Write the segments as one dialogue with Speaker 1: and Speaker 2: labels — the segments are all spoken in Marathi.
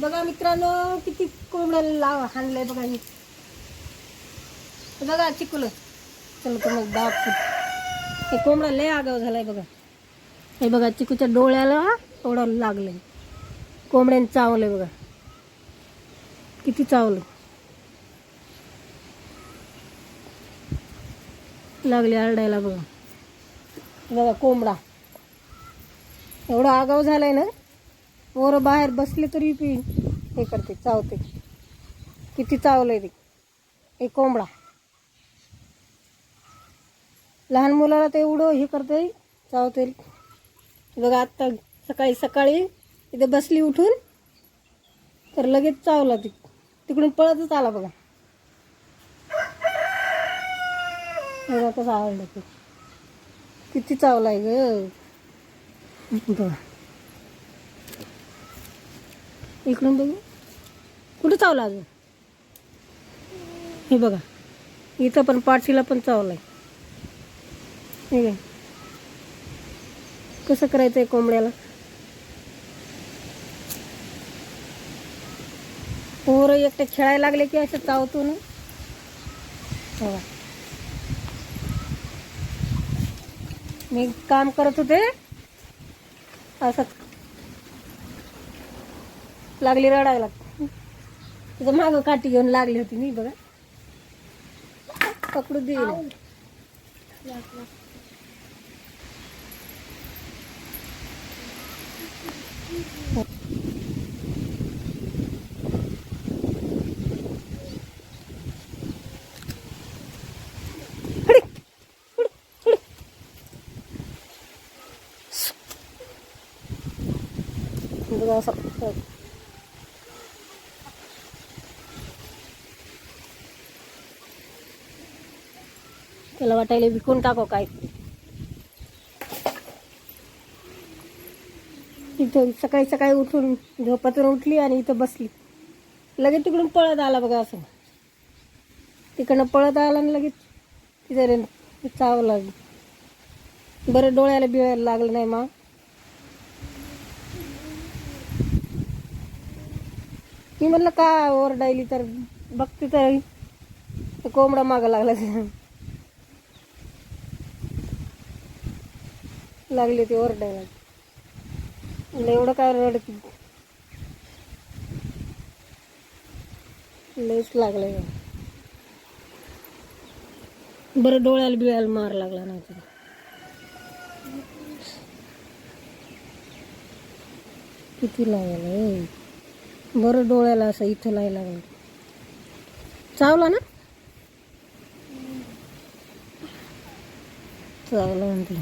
Speaker 1: बघा मित्रांनो किती कोंबड्या लाव हाणलंय बघा मी बघा चिकुलं. चला मग बाप हे कोंबडा लय आगाव झालाय बघा. हे बघा चिकूच्या डोळ्याला एवढं लागलंय. कोंबड्याने चावलंय बघा. किती चावलं. लागले आरडायला बघा. बघा कोंबडा. एवढा आगाव झालाय ना पोरं बाहेर बसले तरी पी हे करते चावते. किती चावलंय ते. एक कोंबडा. लहान मुलाला ते एवढं हे करते चावते. बघा आत्ता सकाळी सकाळी इथे बसली उठून तर लगेच चावला ती. तिकडून पळतच आला बघा. बघा कसं आवडलं ते. किती चावलाय ग. बघा इकडून बघू. कुठं चावला अजून? हे बघा. इथं पण पाठीला पण चावलाय. हे काय कसं करायचंय कोंबड्याला? पोरं एकटे खेळायला लागले की असं चावतो ना? हो. मी काम करत होते. असंच. लागली रडायला. तुझं मागं काठी घेऊन लागली होती मी बघा. पकडू देईल बघा असं त्याला वाटायला विकून टाको काय. इथं सकाळी सकाळी उठून झोपातून उठली आणि इथं बसली. लगेच तिकडून पळत आला बघा असं. तिकडनं पळत आला आणि लगेच तिथं चावला. बरं डोळ्याला बिळायला लागलं नाही मग मी म्हणलं का ओरडायली तर? बघते तर. कोंबडा मागं लागला. लागली ते ओरडायला. म्हणलं एवढं काय रडत? लयच लागलंय. बरं डोळ्याला बिळ्याला मार लागला नाही तर. किती लागलं बरं डोळ्याला असं इथं नाही लागलं. चावला ना? चावला म्हणते.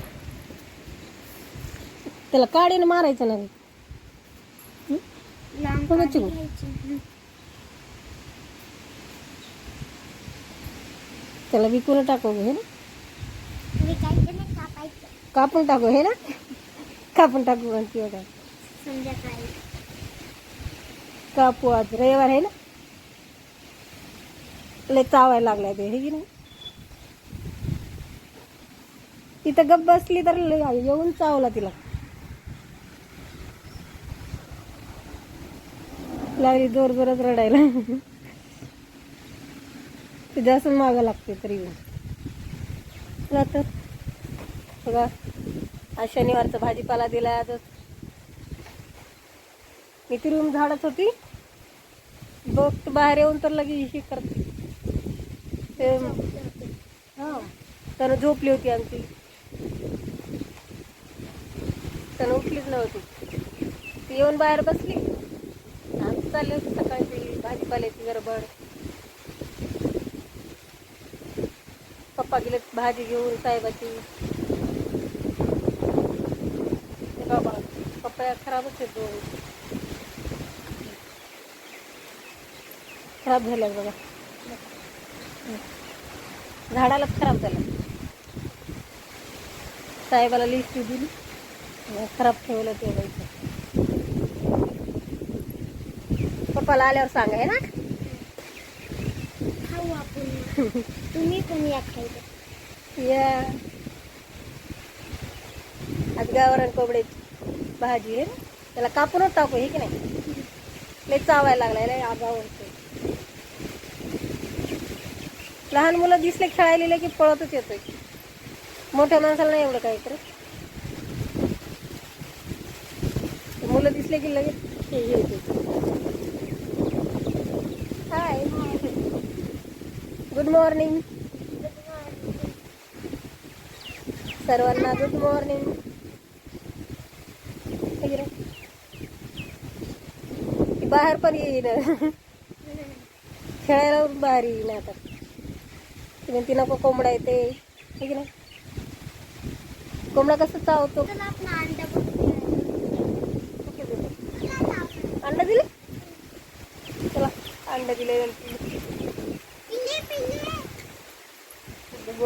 Speaker 1: त्याला काडीनं मारायचं ना. त्याला विकून टाकू हे ना? कापून टाकू हे ना? कापून टाकू म्हणते बघा कापू आज रविवार आहे ना? लय चावायला लागलाय ते हे की नाही? तिथं गप्प बसली तर येऊन चावला तिला. लागली जोर जोरच रडायला. ते जास्त मागं लागते तरी तर बघा आज शनिवारचा भाजीपाला दिला आजच मी ती रूम झाडत होती. बघ बाहेर येऊन तर लगे ही करते. ते हा. त्यानं झोपली होती आमची. त्यानं उठलीच नव्हती. ती येऊन बाहेर बसली. आमचं चालली होती सकाळची. भाजीपाल्याची गडबड पप्पा गेले भाजी घेऊन साहेबाची. ते बाबा पप्पा खराबच येतो दोन खराब झाल्या बघा. झाडालाच खराब झालं. साहेबाला लिस्ट दिली. खराब ठेवलं ते बाईचं पप्पाला आल्यावर सांगा हे ना?
Speaker 2: खाऊ आपण. तुम्ही पण या खायला.
Speaker 1: या. आज गावरान कोंबड्याची भाजी आहे त्याला कापूनच टाकू हे की नाही? लय चावायला लागलाय लय आगाव लहान मुलं दिसले खेळायला की पळतच येतोय. मोठ्या माणसाला नाही एवढं काय करत ते मुलं दिसले की लगेच हे हाय गुड मॉर्निंग सर्वांना गुड मॉर्निंग बाहेर पण येईन. खेळायला बाहेर येईन आता. ती नको कोंबडा येते. हे की नाही? कोंबडा कसं चावतो?
Speaker 2: अंडा
Speaker 1: दिले? चला अंडा दिले.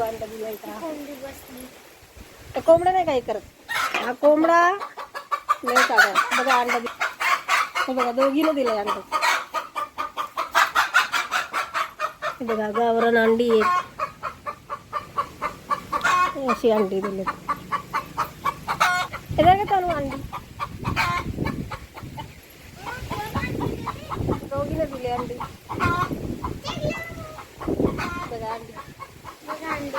Speaker 1: अंडा
Speaker 2: कोंबडी बसली.
Speaker 1: तर कोंबडा नाही काही करत. हा कोंबडा नाही का बघा अंडा दि हे बघा दोघीनं दिलंय अंडा. बघा गावरान अंडी आहेत. अशी अंडी दिली हे बघा चालू अंडी दोघीनं दिली अंडी बघा अंडी
Speaker 2: बघा अंडे.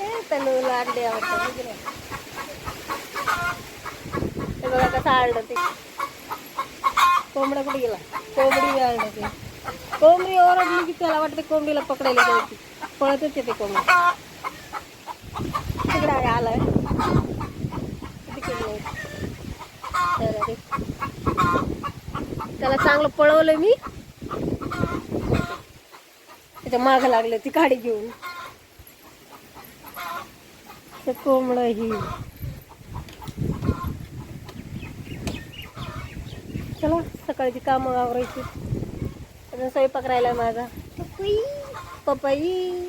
Speaker 1: ए, तनुला अंडे आवडतात हो की नाही? हे बघा कसं आळलं ते कोंबडा कुठे गेला कोंबडी आळलं ते कोंबडी ओरडली की त्याला वाटतं कोंबडीला पकडायला जायची पळतच येते कोंबडी इकडे आहे, आलाय. त्याला चांगलं पळवलंय मी. त्याच्या माग लागलं ती काडी घेऊन. ते कोंबड ही. चला सकाळची कामं आवरायची. अजून स्वयंपाक राहिला माझा.
Speaker 2: पपई.
Speaker 1: पपई.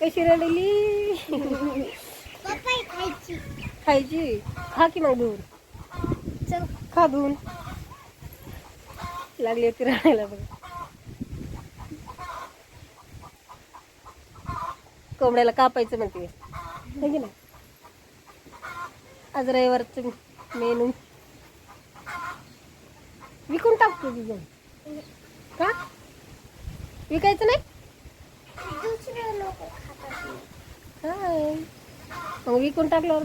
Speaker 1: कशी रडली?
Speaker 2: खायची.
Speaker 1: खा की मग धुवून
Speaker 2: चल.
Speaker 1: खा धुवून लागली होती राहायला बघ. कोंबड्याला कापायचं म्हणते है की नाही? आज रविवारचं मेनू. विकून टाकतो तुझं का? विकायचं नाही?
Speaker 2: दुसरे लोक खातात.
Speaker 1: काय मग विकून टाकल्यावर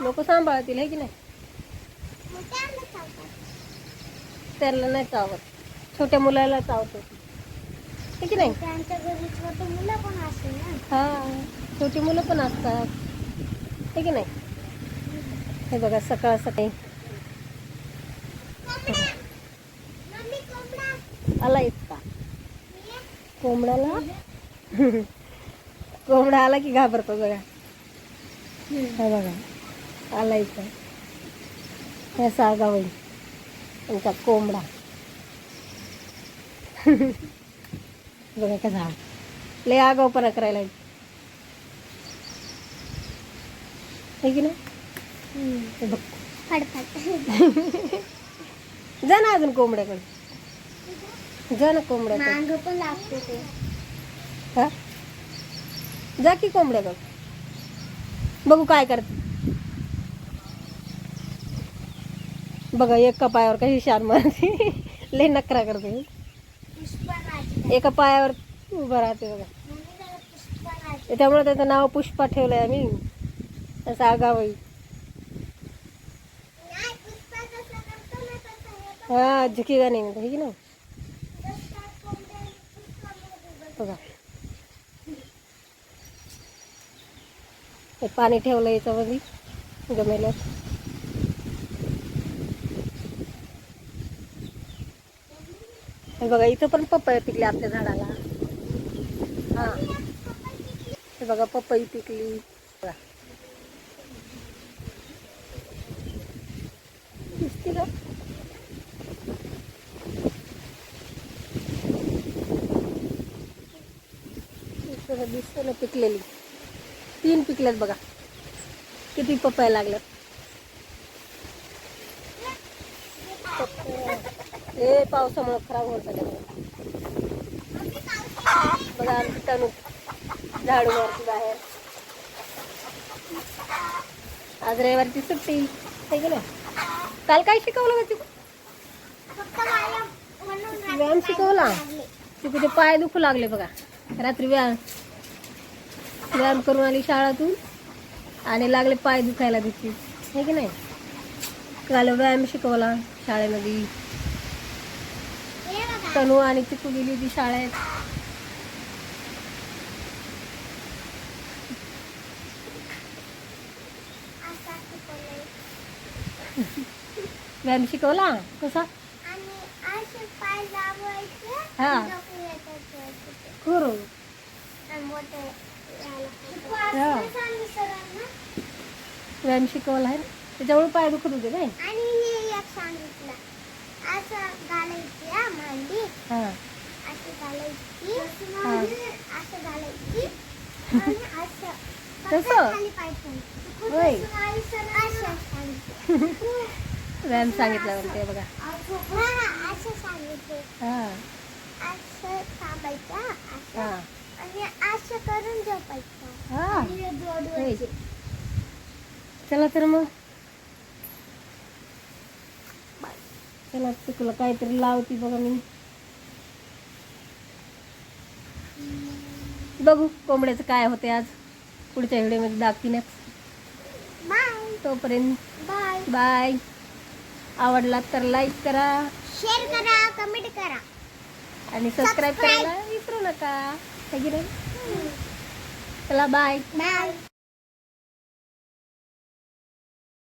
Speaker 1: लोक सांभाळतील हे की नाही? त्याला नाही चावत. छोट्या मुलाला चावतो है की नाही?
Speaker 2: त्यांच्या घरी मुलं पण ना
Speaker 1: हा छोटी मुलं पण असतात. हे की नाही? हे बघा सकाळ सकाळी. आला इतका. कोंबड्याला? कोंबडा आला की घाबरतो बघा. बघा. आला इथं हे सागावई त्यांचा कोंबडा. बघा कसा लय आगावपणा करायला की नाही? बघ. जा ना अजून कोंबड्याकडे. जा ना कोंबड्याकडे.
Speaker 2: मांग पण लागते ते.
Speaker 1: हा? जा की कोंबड्याकडे. बघू काय करते. बघा एका पायावर कशी शान मारते. लय नकरा करते. एका पायावर उभं राहते बघा. त्यामुळे त्याचं नाव पुष्पा ठेवलंय आम्ही. तसं आगावई
Speaker 2: हा
Speaker 1: झुकी नाही म्हणते की
Speaker 2: ना
Speaker 1: बघा. पाणी ठेवलं याच्यामध्ये गमेल्यात. हे बघा इथं पण पपई पिकली आपल्या झाडाला. हा. हे बघा पपई पिकली. दिसते हो. का इथं दिसते ना पिकलेली. तीन पिकल्यात बघा. किती पपया लागल्यात. हे पावसामुळे खराब होत सगळं. बघा आमची तणू झाडू मारती बाहेर. आज रविवारची सुट्टी आहे की काल काय शिकवलं का चिकू व्यायाम शिकवला? तिथे पाय दुखू लागले बघा. रात्री व्यायाम व्यायाम करून आली शाळातून आणि लागले पाय दुखायला तिथे. हे की नाही? काल व्यायाम शिकवला शाळेमध्ये. तनू आणि चिकू गेली ती शाळेत. व्यायाम शिकवला? कसा? हा. करू. हा. व्यायाम शिकवला आहे ना? त्याच्यामुळे पाय दुखत होते काय?
Speaker 2: असं घालायची हा मांडी
Speaker 1: हां
Speaker 2: अशी घालायची. असं घालायची आणि असं फक्त
Speaker 1: तसं?
Speaker 2: खाली पाय ठेवायचे.
Speaker 1: होय.
Speaker 2: असं सांगितलं.
Speaker 1: म्हणते बघा
Speaker 2: हा, हा, असं सांगितले
Speaker 1: हां
Speaker 2: असं थांबायचं असं
Speaker 1: हां
Speaker 2: आणि असं करून झोपायचं
Speaker 1: हां
Speaker 2: आणि हे बोर्ड
Speaker 1: होय.
Speaker 2: वरचे.
Speaker 1: चला तर मग चला तुला काहीतरी लावती बघा मी. बघू कोंबड्याचं काय होते आज. पुढच्या व्हिडिओमध्ये
Speaker 2: बाय
Speaker 1: तोपर्यंत
Speaker 2: बाय
Speaker 1: बाय आवडला तर लाईक करा.
Speaker 2: शेअर करा कमेंट करा.
Speaker 1: आणि सबस्क्राईब. करायला विसरू नका. चला बाय
Speaker 2: बाय